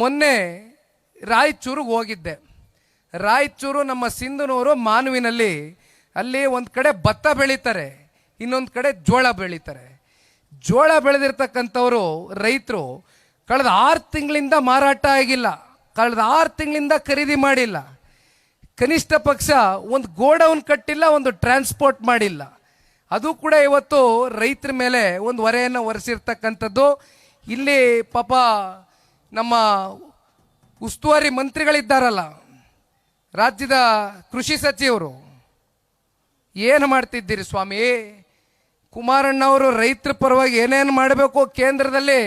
ಮೊನ್ನೆ ರಾಯಚೂರಿಗೆ ಹೋಗಿದ್ದೆ. ರಾಯಚೂರು ನಮ್ಮ ಸಿಂಧನೂರು ಮಾನವಿನಲ್ಲಿ ಅಲ್ಲಿ ಒಂದು ಕಡೆ ಭತ್ತ ಬೆಳೀತಾರೆ, ಇನ್ನೊಂದು ಕಡೆ ಜೋಳ ಬೆಳೀತಾರೆ. ಜೋಳ ಬೆಳೆದಿರ್ತಕ್ಕಂಥವರು ರೈತರು ಕಳೆದ ಆರು ತಿಂಗಳಿಂದ ಮಾರಾಟ ಆಗಿಲ್ಲ, ಕಳೆದ ಆರು ತಿಂಗಳಿಂದ ಖರೀದಿ ಮಾಡಿಲ್ಲ. ಕನಿಷ್ಠ ಪಕ್ಷ ಒಂದು ಗೋಡೌನ್ ಕಟ್ಟಿಲ್ಲ, ಒಂದು ಟ್ರಾನ್ಸ್ಪೋರ್ಟ್ ಮಾಡಿಲ್ಲ. ಅದು ಕೂಡ ಇವತ್ತು ರೈತರ ಮೇಲೆ ಒಂದು ಹೊರೆಯನ್ನು ಒರೆಸಿರ್ತಕ್ಕಂಥದ್ದು. ಇಲ್ಲಿ ಪಾಪ ನಮ್ಮ ಉಸ್ತುವಾರಿ ಮಂತ್ರಿಗಳಿದ್ದಾರಲ್ಲ, ರಾಜ್ಯದ ಕೃಷಿ ಸಚಿವರು. ಏನು ಮಾಡ್ತಿದ್ದೀರಿ ಸ್ವಾಮಿ? ಕುಮಾರಣ್ಣವರು ರೈತರ ಪರವಾಗಿ ಏನೇನು ಮಾಡಬೇಕು ಕೇಂದ್ರದಲ್ಲಿ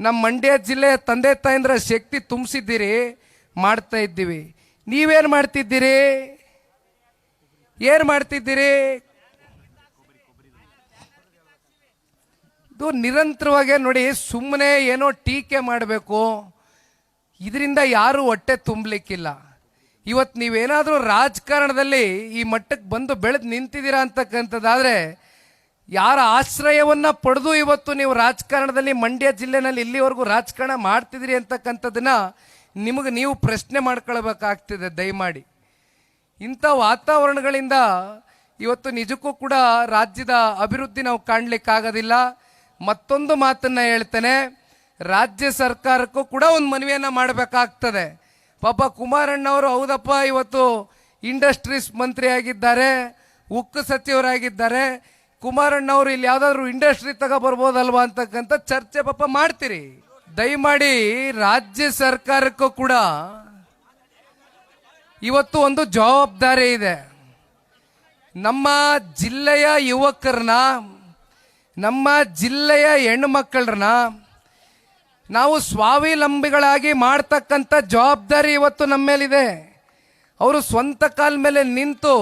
ನಮ್ಮ ಮಂಡ್ಯ ಜಿಲ್ಲೆಯ ತಂದೆ ತಾಯಿಂದ್ರ ಶಕ್ತಿ ತುಂಬಿಸಿದ್ದೀರಿ, ಮಾಡ್ತಾ ಇದ್ದೀವಿ. ನೀವೇನು ಮಾಡ್ತಿದ್ದೀರಿ? ಏನು ಮಾಡ್ತಿದ್ದೀರಿ? ಇದು ನಿರಂತರವಾಗಿ ನೋಡಿ ಸುಮ್ಮನೆ ಏನೋ ಟೀಕೆ ಮಾಡಬೇಕು. ಇದರಿಂದ ಯಾರು ಹೊಟ್ಟೆ ತುಂಬಲಿಕ್ಕಿಲ್ಲ. ಇವತ್ತು ನೀವೇನಾದರೂ ರಾಜಕಾರಣದಲ್ಲಿ ಈ ಮಟ್ಟಕ್ಕೆ ಬಂದು ಬೆಳೆದು ನಿಂತಿದ್ದೀರಾ ಅಂತಕ್ಕಂಥದ್ದಾದರೆ, ಯಾರ ಆಶ್ರಯವನ್ನು ಪಡೆದು ಇವತ್ತು ನೀವು ರಾಜಕಾರಣದಲ್ಲಿ ಮಂಡ್ಯ ಜಿಲ್ಲೆನಲ್ಲಿ ಇಲ್ಲಿವರೆಗೂ ರಾಜಕಾರಣ ಮಾಡ್ತಿದ್ದೀರಿ ಅಂತಕ್ಕಂಥದ್ದನ್ನು ನಿಮಗೆ ನೀವು ಪ್ರಶ್ನೆ ಮಾಡ್ಕೊಳ್ಬೇಕಾಗ್ತಿದೆ, ದಯಮಾಡಿ. ಇಂಥ ವಾತಾವರಣಗಳಿಂದ ಇವತ್ತು ನಿಜಕ್ಕೂ ಕೂಡ ರಾಜ್ಯದ ಅಭಿವೃದ್ಧಿ ನಾವು ಕಾಣಲಿಕ್ಕಾಗೋದಿಲ್ಲ. ಮತ್ತೊಂದು ಮಾತನ್ನ ಹೇಳ್ತೇನೆ. ರಾಜ್ಯ ಸರ್ಕಾರಕ್ಕೂ ಕೂಡ ಒಂದು ಮನವಿಯನ್ನ ಮಾಡಬೇಕಾಗ್ತದೆ. ಪಾಪ ಕುಮಾರಣ್ಣವರು ಹೌದಪ್ಪ, ಇವತ್ತು ಇಂಡಸ್ಟ್ರೀಸ್ ಮಂತ್ರಿ ಆಗಿದ್ದಾರೆ ಉಕ್ಕು ಸಚಿವರಾಗಿದ್ದಾರೆ. ಕುಮಾರಣ್ಣವರು ಇಲ್ಲಿ ಯಾವ್ದಾದ್ರು ಇಂಡಸ್ಟ್ರಿ ತಗೋ ಬರ್ಬೋದಲ್ವಾ ಅಂತಕ್ಕಂಥ ಚರ್ಚೆ ಪಾಪ ಮಾಡ್ತೀರಿ. ದಯಮಾಡಿ ರಾಜ್ಯ ಸರ್ಕಾರಕ್ಕೂ ಕೂಡ ಇವತ್ತು ಒಂದು ಜವಾಬ್ದಾರಿ ಇದೆ. ನಮ್ಮ ಜಿಲ್ಲೆಯ ಯುವಕರನ್ನ ನಮ್ಮ ಜಿಲ್ಲೆಯ ಹೆಣ್ಣು ಮಕ್ಕಳನ್ನ ನಾವು ಸ್ವಾವಲಂಬಿಗಳಾಗಿ ಮಾಡ್ತಕ್ಕಂಥ ಜವಾಬ್ದಾರಿ ಇವತ್ತು ನಮ್ಮ ಮೇಲಿದೆ. ಅವರು ಸ್ವಂತ ಕಾಲ ಮೇಲೆ ನಿಂತು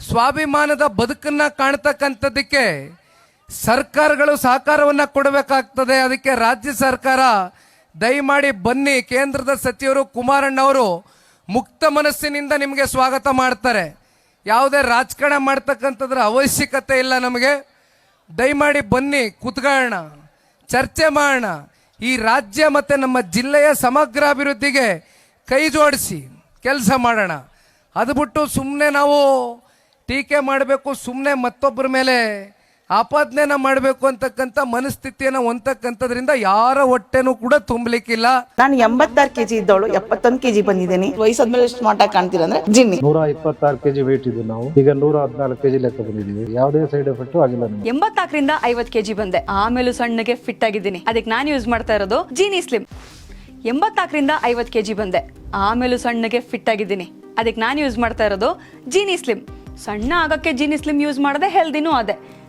ಸ್ವಾಭಿಮಾನದ ಬದುಕನ್ನ ಕಾಣ್ತಕ್ಕಂಥದ್ದಕ್ಕೆ ಸರ್ಕಾರಗಳು ಸಹಕಾರವನ್ನು ಕೊಡಬೇಕಾಗ್ತದೆ. ಅದಕ್ಕೆ ರಾಜ್ಯ ಸರ್ಕಾರ ದಯಮಾಡಿ ಬನ್ನಿ. ಕೇಂದ್ರದ ಸಚಿವರು ಕುಮಾರಣ್ಣವರು ಮುಕ್ತ ಮನಸ್ಸಿನಿಂದ ನಿಮಗೆ ಸ್ವಾಗತ ಮಾಡ್ತಾರೆ. ಯಾವುದೇ ರಾಜಕಾರಣ ಮಾಡ್ತಕ್ಕಂಥದ್ರ ಅವಶ್ಯಕತೆ ಇಲ್ಲ ನಮಗೆ. ದಯಮಾಡಿ ಬನ್ನಿ ಕುತ್ಕೊಳ್ಳೋಣ ಚರ್ಚೆ ಮಾಡೋಣ ಈ ರಾಜ್ಯ ಮತ್ತು ನಮ್ಮ ಜಿಲ್ಲೆಯ ಸಮಗ್ರ ಅಭಿವೃದ್ಧಿಗೆ ಕೈ ಜೋಡಿಸಿ ಕೆಲಸ ಮಾಡೋಣ. ಅದು ಬಿಟ್ಟು ಸುಮ್ಮನೆ ನಾವು ಟೀಕೆ ಮಾಡಬೇಕು ಸುಮ್ಮನೆ ಮತ್ತೊಬ್ಬರ ಮೇಲೆ ಆಪಾದನೆನ ಮಾಡಬೇಕು ಅಂತಕ್ಕಂಥ ಮನಸ್ಥಿತಿಯನ್ನು ಹೊಂದಕ್ಕಂಥದ್ರಿಂದ ಯಾರ ಹೊಟ್ಟೆನೂ ಕೂಡ ತುಂಬಲಿಕ್ಕಿಲ್ಲ. ನಾನು ಎಂಬತ್ತಾರು ಕೆಜಿ ಇದ್ದವಳು ಎಪ್ಪತ್ತೊಂದು ಕೆಜಿ ಬಂದಿದ್ದೀನಿ. ವಯಸ್ಸಾದ್ಮೇಲೆ ಸ್ಮಾರ್ಟ್ ಆಗಿ ಕಾಣ್ತೀರ ಅಂದ್ರೆ ಜಿನ್ನಿ. ನೂರ ಇಪ್ಪತ್ತಾರು ಕೆಜಿ ವೇಟ್ ಇದ್ದು ನಾವು. ಈಗ ನೂರ ಹದಿನಾಲ್ಕು ಕೆಜಿ ಲೆಕ್ಕ ಬಂದಿದ್ದೀವಿ. ಯಾವುದೇ ಸೈಡ್ ಎಫೆಕ್ಟ್ ಆಗಿಲ್ಲ ನಮಗೆ. ಎಂಬತ್ನಾಲ್ಕರಿಂದ ಐವತ್ ಕೆಜಿ ಬಂದೆ. ಆಮೇಲೂ ಸಣ್ಣಗೆ ಫಿಟ್ ಆಗಿದ್ದೀನಿ. ಅದಕ್ಕೆ ನಾನು ಯೂಸ್ ಮಾಡ್ತಾ ಇರೋದು ಜೀನಿ ಸ್ಲಿಮ್ ಎಂಬತ್ನಾಲ್ಕರಿಂದ ಐವತ್ತು ಕೆಜಿ ಬಂದೆ. ಆಮೇಲೂ ಸಣ್ಣಗೆ ಫಿಟ್ ಆಗಿದ್ದೀನಿ. ಅದಕ್ಕೆ ನಾನು ಯೂಸ್ ಮಾಡ್ತಾ ಇರೋದು ಜೀನಿ ಸ್ಲಿಮ್ ಸಣ್ಣ ಆಗಕ್ಕೆ ಜೀನಿ ಸ್ಲಿಮ್ ಯೂಸ್ ಮಾಡದೆ ಹೆಲ್ದಿನೂ ಅದೇ.